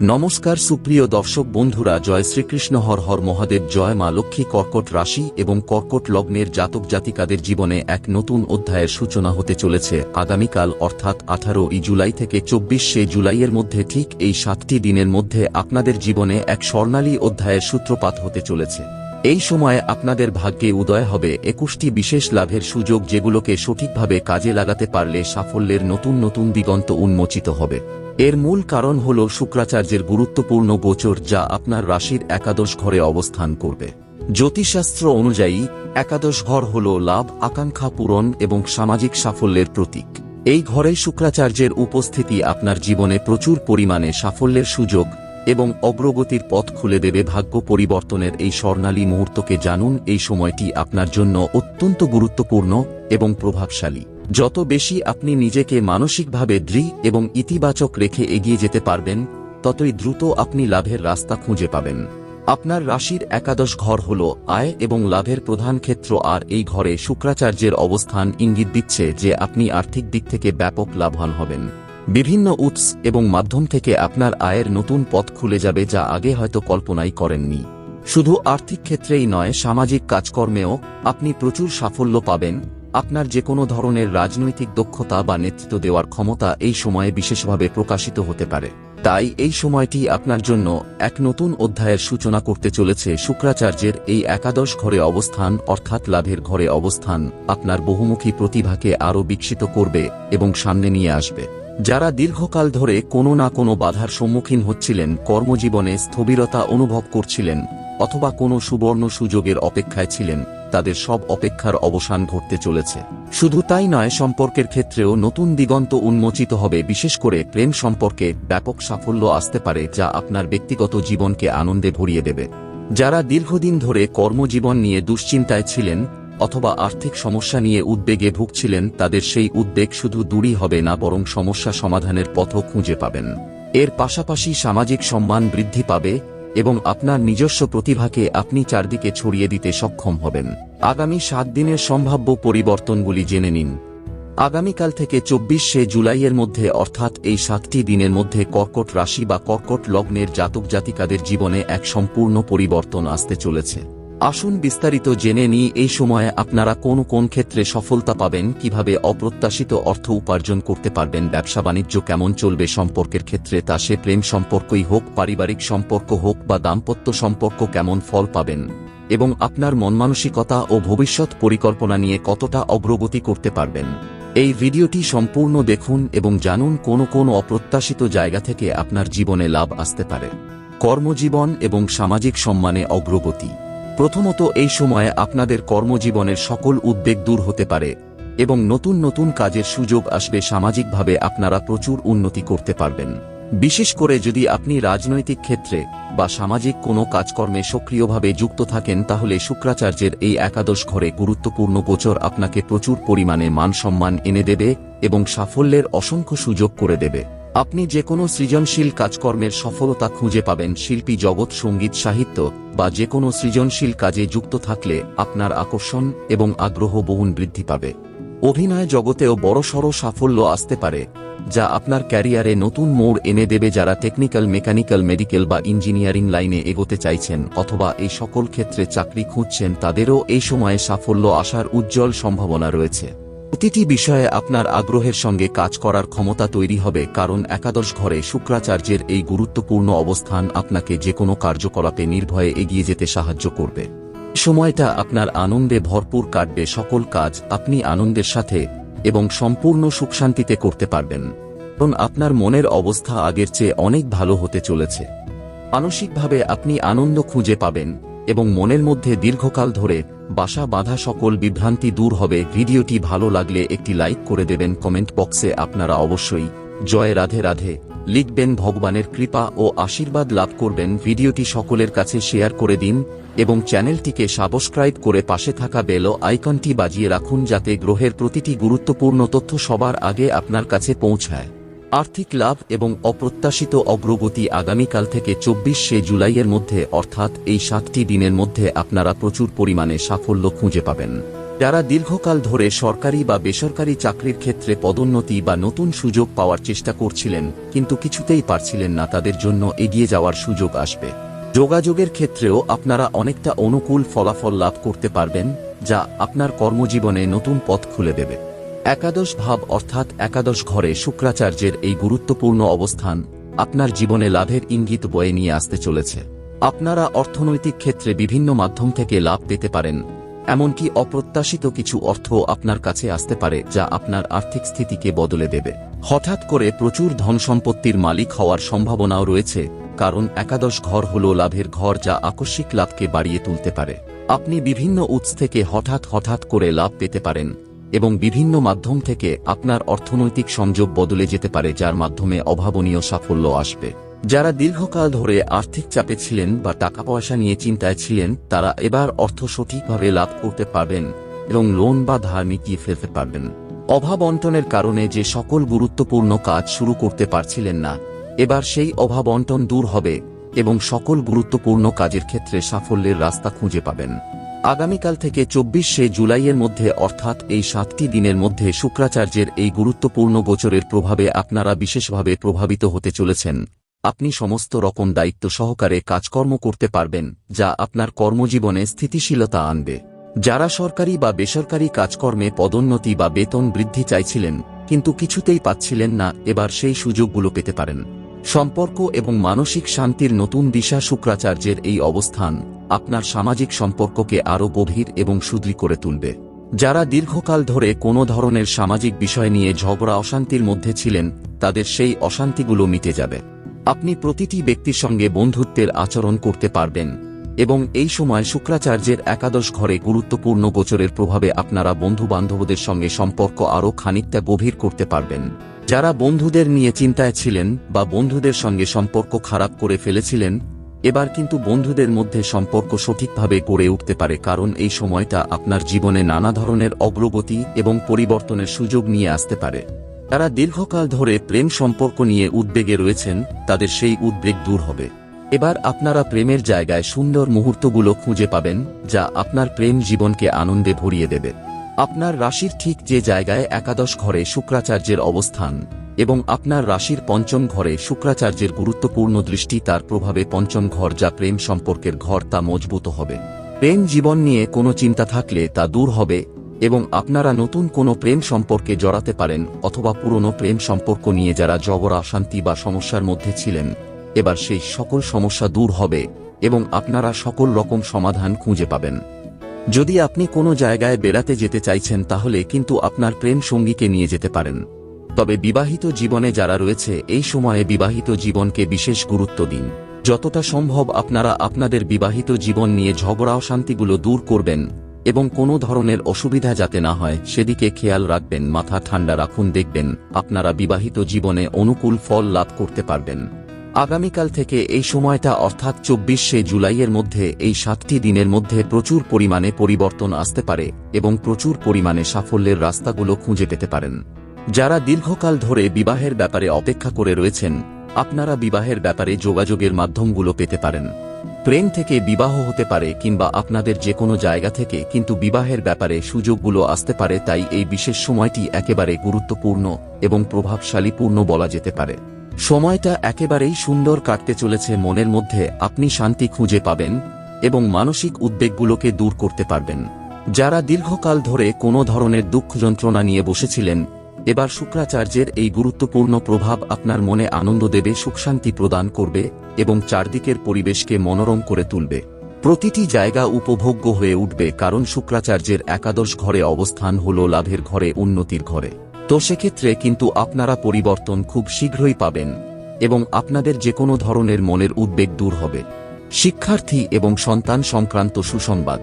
নমস্কার সুপ্রিয় দর্শক বন্ধুরা, জয় শ্রীকৃষ্ণ, হর হর মহাদেব, জয় মা লক্ষ্মী, কর্কট রাশি এবং কর্কট লগ্নের জাতক জাতিকাদের জীবনে এক নতুন অধ্যায়ের সূচনা হতে চলেছে। আগামীকাল, অর্থাৎ আঠারো ই জুলাই থেকে চব্বিশে জুলাইয়ের মধ্যে ঠিক এই সাতটি দিনের মধ্যে আপনাদের জীবনে এক স্বর্ণালী অধ্যায়ের সূত্রপাত হতে চলেছে। এই সময়ে আপনাদের ভাগ্যে উদয় হবে একুশটি বিশেষ লাভের সুযোগ যেগুলোকে সঠিকভাবে কাজে লাগাতে পারলে সাফল্যের নতুন নতুন দিগন্ত উন্মোচিত হবে। এর মূল কারণ হল শুক্রাচার্যের গুরুত্বপূর্ণ গোচর যা আপনার রাশির একাদশ ঘরে অবস্থান করবে। জ্যোতিষশাস্ত্র অনুযায়ী, একাদশ ঘর হল লাভ, আকাঙ্ক্ষা পূরণ এবং সামাজিক সাফল্যের প্রতীক। এই ঘরে শুক্রাচার্যের উপস্থিতি আপনার জীবনে প্রচুর পরিমাণে সাফল্যের সুযোগ এবং অগ্রগতির পথ খুলে দেবে ভাগ্য পরিবর্তনের এই স্বর্ণালী মুহূর্তকে জানুন। এই সময়টি আপনার জন্য অত্যন্ত গুরুত্বপূর্ণ এবং প্রভাবশালী। যত বেশি আপনি নিজেকে মানসিকভাবে দৃঢ় এবং ইতিবাচক রেখে এগিয়ে যেতে পারবেন, ততই দ্রুত আপনি লাভের রাস্তা খুঁজে পাবেন। আপনার রাশির একাদশ ঘর হল আয় এবং লাভের প্রধান ক্ষেত্র, আর এই ঘরে শুক্রাচার্যের অবস্থান ইঙ্গিত দিচ্ছে যে আপনি আর্থিক দিক থেকে ব্যাপক লাভবান হবেন। বিভিন্ন উৎস এবং মাধ্যম থেকে আপনার আয়ের নতুন পথ খুলে যাবে যা আগে হয়তো কল্পনাই করেননি। শুধু আর্থিক ক্ষেত্রেই নয়, সামাজিক কাজকর্মেও আপনি প্রচুর সাফল্য পাবেন। আপনার যে কোনো ধরনের রাজনৈতিক দক্ষতা বা নেতৃত্ব দেওয়ার ক্ষমতা এই সময়ে বিশেষভাবে প্রকাশিত হতে পারে। তাই এই সময়টি আপনার জন্য এক নতুন অধ্যায়ের সূচনা করতে চলেছে। শুক্রাচার্যের এই একাদশ ঘরে অবস্থান, অর্থাৎ লাভের ঘরে অবস্থান, আপনার বহুমুখী প্রতিভাকে আরও বিকশিত করবে এবং সামনে নিয়ে আসবে। যারা দীর্ঘকাল ধরে কোনো না কোনো বাধার সম্মুখীন হচ্ছিলেন, কর্মজীবনে স্থবিরতা অনুভব করছিলেন, অথবা কোনো সুবর্ণ সুযোগের অপেক্ষায় ছিলেন, তাদের সব অপেক্ষার অবসান ঘটতে চলেছে। শুধু তাই নয়, সম্পর্কের ক্ষেত্রেও নতুন দিগন্ত উন্মোচিত হবে, বিশেষ করে প্রেম সম্পর্কে ব্যাপক সাফল্য আসতে পারে, যা আপনার ব্যক্তিগত জীবনকে আনন্দে ভরিয়ে দেবে। যারা দীর্ঘদিন ধরে কর্মজীবন নিয়ে দুশ্চিন্তায় ছিলেন অথবা আর্থিক সমস্যা নিয়ে উদ্বেগে ভুগছিলেন, তাদের সেই উদ্বেগ শুধু দূরই হবে না, বরং সমস্যা সমাধানের পথও খুঁজে পাবেন। এর পাশাপাশি সামাজিক সম্মান বৃদ্ধি পাবে এবং আপনার নিজস্ব প্রতিভাকে আপনি চারদিকে ছড়িয়ে দিতে সক্ষম হবেন। আগামী সাত দিনের সম্ভাব্য পরিবর্তনগুলি জেনে নিন। আগামীকাল থেকে চব্বিশে জুলাইয়ের মধ্যে, অর্থাৎ এই সাতটি দিনের মধ্যে, কর্কট রাশি বা কর্কট লগ্নের জাতক জাতিকাদের জীবনে এক সম্পূর্ণ পরিবর্তন আসতে চলেছে। আসুন বিস্তারিত জেনে নিই, এই সময়ে আপনারা কোন কোন ক্ষেত্রে সফলতা পাবেন, কীভাবে অপ্রত্যাশিত অর্থ উপার্জন করতে পারবেন, ব্যবসা বাণিজ্য কেমন চলবে সম্পর্কের ক্ষেত্রে তা সে প্রেম সম্পর্কই হোক, পারিবারিক সম্পর্ক হোক বা দাম্পত্য সম্পর্ক কেমন ফল পাবেন এবং আপনার মনমানসিকতা ও ভবিষ্যৎ পরিকল্পনা নিয়ে কতটা অগ্রগতি করতে পারবেন। এই ভিডিওটি সম্পূর্ণ দেখুন এবং জানুন কোন কোন অপ্রত্যাশিত জায়গা থেকে আপনার জীবনে লাভ আসতে পারে। কর্মজীবন এবং সামাজিক সম্মানে অগ্রগতি। প্রথমত এই সময়ে আপনাদের কর্মজীবনের সকল উদ্বেগ দূর হতে পারে এবং নতুন নতুন কাজের সুযোগ আসবে সামাজিকভাবে আপনারা প্রচুর উন্নতি করতে পারবেন। বিশেষ করে যদি আপনি রাজনৈতিক ক্ষেত্রে বা সামাজিক কোনো কাজকর্মে সক্রিয়ভাবে যুক্ত থাকেন, তাহলে শুক্রাচার্যের এই একাদশ ঘরে গুরুত্বপূর্ণ গোচর আপনাকে প্রচুর পরিমাণে মান সম্মান এনে দেবে এবং সাফল্যের অসংখ্য সুযোগ করে দেবে। আপনি যে কোনো সৃজনশীল কাজকর্মের সফলতা খুঁজে পাবেন। শিল্পী, জগৎ, সংগীত, সাহিত্য বা যে কোনো সৃজনশীল কাজে যুক্ত থাকলে আপনার আকর্ষণ এবং আগ্রহ বহুন বৃদ্ধি পাবে। অভিনয় জগতেও বড়সড় সাফল্য আসতে পারে, যা আপনার ক্যারিয়ারে নতুন মোড় এনে দেবে যারা টেকনিক্যাল, মেকানিক্যাল, মেডিকেল বা ইঞ্জিনিয়ারিং লাইনে এগোতে চাইছেন অথবা এই সকল ক্ষেত্রে চাকরি খুঁজছেন, তাদেরও এই সময়ে সাফল্য আসার উজ্জ্বল সম্ভাবনা রয়েছে। প্রতিটি বিষয়ে আপনার আগ্রহের সঙ্গে কাজ করার ক্ষমতা তৈরি হবে, কারণ একাদশ ঘরে শুক্রাচার্যের এই গুরুত্বপূর্ণ অবস্থান আপনাকে যে কোনো কার্যকলাপে নির্ভয়ে এগিয়ে যেতে সাহায্য করবে। সময়টা আপনার আনন্দে ভরপুর কাটবে, সকল কাজ আপনি আনন্দের সাথে এবং সম্পূর্ণ সুখশান্তিতে করতে পারবেন। কারণ আপনার মনের অবস্থা আগের চেয়ে অনেক ভালো হতে চলেছে। মানসিকভাবে আপনি আনন্দ খুঁজে পাবেন এবং মনের মধ্যে দীর্ঘকাল ধরে বাসা বাঁধা সকল বিভ্রান্তি দূর হবে। ভিডিওটি ভালো লাগলে একটি লাইক করে দেবেন। কমেন্ট বক্সে আপনারা অবশ্যই জয় রাধে রাধে। লিখবেন ভগবানের কৃপা ও আশীর্বাদ লাভ করবেন। ভিডিওটি সকলের কাছে শেয়ার করে দিন এবং চ্যানেলটিকে সাবস্ক্রাইব করে পাশে থাকা বেল আইকনটি বাজিয়ে রাখুন যাতে গ্রহের প্রতিটি গুরুত্বপূর্ণ তথ্য সবার আগে আপনার কাছে পৌঁছায়। আর্থিক লাভ এবং অপ্রত্যাশিত অগ্রগতি আগামীকাল থেকে চব্বিশে জুলাইয়ের মধ্যে, অর্থাৎ এই সাতটি দিনের মধ্যে আপনারা প্রচুর পরিমাণে সাফল্য খুঁজে পাবেন। যারা দীর্ঘকাল ধরে সরকারি বা বেসরকারি চাকরির ক্ষেত্রে পদোন্নতি বা নতুন সুযোগ পাওয়ার চেষ্টা করছিলেন, কিন্তু কিছুতেই পারছিলেন না, তাদের জন্য এগিয়ে যাওয়ার সুযোগ আসবে। যোগাযোগের ক্ষেত্রেও আপনারা অনেকটা অনুকূল ফলাফল লাভ করতে পারবেন, যা আপনার কর্মজীবনে নতুন পথ খুলে দেবে। একাদশ ভাব অর্থাৎ একাদশ ঘরে শুক্রাচার্যের এই গুরুত্বপূর্ণ অবস্থান আপনার জীবনে লাভের ইঙ্গিত বয়ে নিয়ে আসতে চলেছে। আপনারা অর্থনৈতিক ক্ষেত্রে বিভিন্ন মাধ্যম থেকে লাভ পেতে পারেন, এমনকি অপ্রত্যাশিত কিছু অর্থ আপনার কাছে আসতে পারে যা আপনার আর্থিক স্থিতিকে বদলে দেবে। হঠাৎ করে প্রচুর ধন সম্পত্তির মালিক হওয়ার সম্ভাবনাও রয়েছে, কারণ একাদশ ঘর হল লাভের ঘর যা আকস্মিক লাভকে বাড়িয়ে তুলতে পারে। আপনি বিভিন্ন উৎস থেকে হঠাৎ হঠাৎ করে লাভ পেতে পারেন এবং বিভিন্ন মাধ্যম থেকে আপনার অর্থনৈতিক সংযোগ বদলে যেতে পারে, যার মাধ্যমে অভাবনীয় সাফল্য আসবে। যারা দীর্ঘকাল ধরে আর্থিক চাপে ছিলেন বা টাকা পয়সা নিয়ে চিন্তায় ছিলেন, তারা এবার অর্থ সঠিকভাবে লাভ করতে পারবেন এবং লোন বা ধার মিটিয়ে ফেলতে পারবেন। অভাব অন্টনের কারণে যে সকল গুরুত্বপূর্ণ কাজ শুরু করতে পারছিলেন না, এবার সেই অভাব অন্টন দূর হবে এবং সকল গুরুত্বপূর্ণ কাজের ক্ষেত্রে সাফল্যের রাস্তা খুঁজে পাবেন। আগামীকাল থেকে চব্বিশে জুলাইয়ের মধ্যে, অর্থাৎ এই সাতটি দিনের মধ্যে শুক্রাচার্যের এই গুরুত্বপূর্ণ গোচরের প্রভাবে আপনারা বিশেষভাবে প্রভাবিত হতে চলেছেন। আপনি সমস্ত রকম দায়িত্ব সহকারে কাজকর্ম করতে পারবেন, যা আপনার কর্মজীবনে স্থিতিশীলতা আনবে। যারা সরকারি বা বেসরকারি কাজকর্মে পদোন্নতি বা বেতন বৃদ্ধি চাইছিলেন, কিন্তু কিছুতেই পাচ্ছিলেন না, এবার সেই সুযোগগুলো পেতে পারেন। সম্পর্ক এবং মানসিক শান্তির নতুন দিশা শুক্রাচার্যের এই অবস্থান আপনার সামাজিক সম্পর্ককে আরও গভীর এবং সুদৃঢ় করে তুলবে। যারা দীর্ঘকাল ধরে কোনো ধরনের সামাজিক বিষয় নিয়ে ঝগড়া অশান্তির মধ্যে ছিলেন, তাদের সেই অশান্তিগুলো মিটে যাবে। আপনি প্রতিটি ব্যক্তির সঙ্গে বন্ধুত্বের আচরণ করতে পারবেন, এবং এই সময় শুক্রাচার্যের একাদশ ঘরে গুরুত্বপূর্ণ গোচরের প্রভাবে আপনারা বন্ধু বান্ধবদের সঙ্গে সম্পর্ক আরও খানিকটা গভীর করতে পারবেন। যারা বন্ধুদের নিয়ে চিন্তায় ছিলেন বা বন্ধুদের সঙ্গে সম্পর্ক খারাপ করে ফেলেছিলেন এবার কিন্তু বন্ধুদের মধ্যে সম্পর্ক সঠিকভাবে গড়ে উঠতে পারে, কারণ এই সময়টা আপনার জীবনে নানা ধরনের অগ্রগতি এবং পরিবর্তনের সুযোগ নিয়ে আসতে পারে। তারা দীর্ঘকাল ধরে প্রেম সম্পর্ক নিয়ে উদ্বেগে রয়েছেন, তাদের সেই উদ্বেগ দূর হবে। এবার আপনারা প্রেমের জায়গায় সুন্দর মুহূর্তগুলো খুঁজে পাবেন, যা আপনার প্রেম জীবনকে আনন্দে ভরিয়ে দেবে। আপনার রাশির ঠিক যে জায়গায় একাদশ ঘরে শুক্রাচার্যের অবস্থান এবং আপনার রাশির পঞ্চম ঘরে শুক্রাচার্যের গুরুত্বপূর্ণ দৃষ্টি তার প্রভাবে পঞ্চম ঘর যা প্রেম সম্পর্কের ঘর তা মজবুত হবে। প্রেম জীবন নিয়ে কোনো চিন্তা থাকলে তা দূর হবে এবং আপনারা নতুন কোনো প্রেম সম্পর্কে জড়াতে পারেন অথবা পুরনো প্রেম সম্পর্ক নিয়ে যারা জগড়া শান্তি বা সমস্যার মধ্যে ছিলেন, এবার সেই সকল সমস্যা দূর হবে এবং আপনারা সকল রকম সমাধান খুঁজে পাবেন। যদি আপনি কোনো জায়গায় বেড়াতে যেতে চাইছেন তাহলে কিন্তু আপনার প্রেম সঙ্গীকে নিয়ে যেতে পারেন। তবে বিবাহিত জীবনে যারা রয়েছে, এই সময়ে বিবাহিত জীবনকে বিশেষ গুরুত্ব দিন। যতটা সম্ভব আপনারা আপনাদের বিবাহিত জীবন নিয়ে ঝগড়া অশান্তিগুলো দূর করবেন এবং কোনো ধরনের অসুবিধা যাতে না হয়, সেদিকে খেয়াল রাখবেন, মাথা ঠান্ডা রাখুন, দেখবেন আপনারা বিবাহিত জীবনে অনুকূল ফল লাভ করতে পারবেন। আগামীকাল থেকে এই সময়টা, অর্থাৎ চব্বিশে জুলাইয়ের মধ্যে, এই সাতটি দিনের মধ্যে প্রচুর পরিমাণে পরিবর্তন আসতে পারে এবং প্রচুর পরিমাণে সাফল্যের রাস্তাগুলো খুঁজে পেতে পারেন। যারা দীর্ঘকাল ধরে বিবাহের ব্যাপারে অপেক্ষা করে রয়েছেন, আপনারা বিবাহের ব্যাপারে যোগাযোগের মাধ্যমগুলো পেতে পারেন। প্রেম থেকে বিবাহ হতে পারে কিংবা আপনাদের যে কোনো জায়গা থেকে, কিন্তু বিবাহের ব্যাপারে সুযোগগুলো আসতে পারে, তাই এই বিশেষ সময়টি একেবারে গুরুত্বপূর্ণ এবং প্রভাবশালীপূর্ণ বলা যেতে পারে। সময়টা একেবারেই সুন্দর কাটতে চলেছে মনের মধ্যে, আপনি শান্তি খুঁজে পাবেন এবং মানসিক উদ্বেগগুলোকে দূর করতে পারবেন। যারা দীর্ঘকাল ধরে কোনো ধরনের দুঃখ যন্ত্রণা নিয়ে বসেছিলেন এবার শুক্রাচার্যের এই গুরুত্বপূর্ণ প্রভাব আপনার মনে আনন্দ দেবে সুখশান্তি প্রদান করবে এবং চারদিকের পরিবেশকে মনোরম করে তুলবে। প্রতিটি জায়গা উপভোগ্য হয়ে উঠবে কারণ শুক্রাচার্যের একাদশ ঘরে অবস্থান হল লাভের ঘরে, উন্নতির ঘরে। তো সেক্ষেত্রে কিন্তু আপনারা পরিবর্তন খুব শীঘ্রই পাবেন এবং আপনাদের যে কোনো ধরনের মনের উদ্বেগ দূর হবে। শিক্ষার্থী এবং সন্তান সংক্রান্ত সুসংবাদ।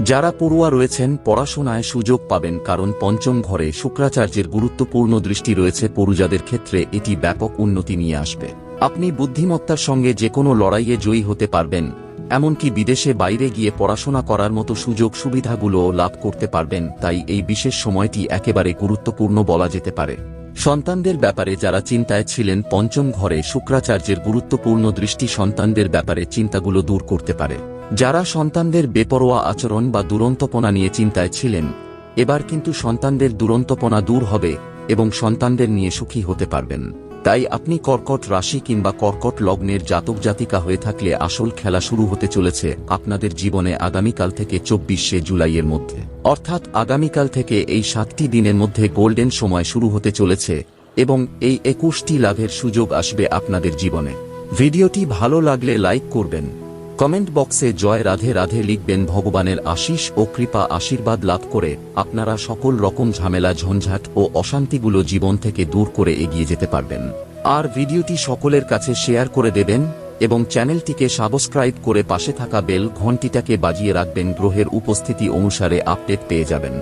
যারা পড়ুয়া রয়েছেন, পড়াশোনায় সুযোগ পাবেন কারণ পঞ্চম ঘরে শুক্রাচার্যের গুরুত্বপূর্ণ দৃষ্টি রয়েছে পড়ুজাদের ক্ষেত্রে, এটি ব্যাপক উন্নতি নিয়ে আসবে। আপনি বুদ্ধিমত্তার সঙ্গে যে কোনো লড়াইয়ে জয়ী হতে পারবেন, এমনকি বিদেশে বাইরে গিয়ে পড়াশোনা করার মতো সুযোগ সুবিধাগুলোও লাভ করতে পারবেন, তাই এই বিশেষ সময়টি একেবারে গুরুত্বপূর্ণ বলা যেতে পারে। সন্তানদের ব্যাপারে যারা চিন্তায় ছিলেন, পঞ্চম ঘরে শুক্রাচার্যের গুরুত্বপূর্ণ দৃষ্টি সন্তানদের ব্যাপারে চিন্তাগুলো দূর করতে পারে। যারা সন্তানদের বেপরোয়া আচরণ বা দুরন্তপনা নিয়ে চিন্তায় ছিলেন, এবার কিন্তু সন্তানদের দুরন্তপনা দূর হবে এবং সন্তানদের নিয়ে সুখী হতে পারবেন। তাই আপনি কর্কট রাশি কিংবা কর্কট লগ্নের জাতক জাতিকা হয়ে থাকলে আসল খেলা শুরু হতে চলেছে আপনাদের জীবনে আগামীকাল থেকে চব্বিশে জুলাইয়ের মধ্যে। অর্থাৎ আগামীকাল থেকে এই সাতটি দিনের মধ্যে গোল্ডেন সময় শুরু হতে চলেছে এবং এই একুশটি লাভের সুযোগ আসবে আপনাদের জীবনে। ভিডিওটি ভালো লাগলে লাইক করবেন। কমেন্ট বক্সে জয় রাধে রাধে লিখবেন ভগবানের আশিস ও কৃপা আশীর্বাদ লাভ করে আপনারা সকল রকম ঝামেলা, ঝঞ্ঝাট ও অশান্তিগুলো জীবন থেকে দূর করে এগিয়ে যেতে পারবেন। আর ভিডিওটি সকলের কাছে শেয়ার করে দেবেন এবং চ্যানেলটিকে সাবস্ক্রাইব করে পাশে থাকা বেল ঘন্টিটাকে বাজিয়ে রাখবেন। গ্রহের উপস্থিতি অনুসারে আপডেট পেয়ে যাবেন।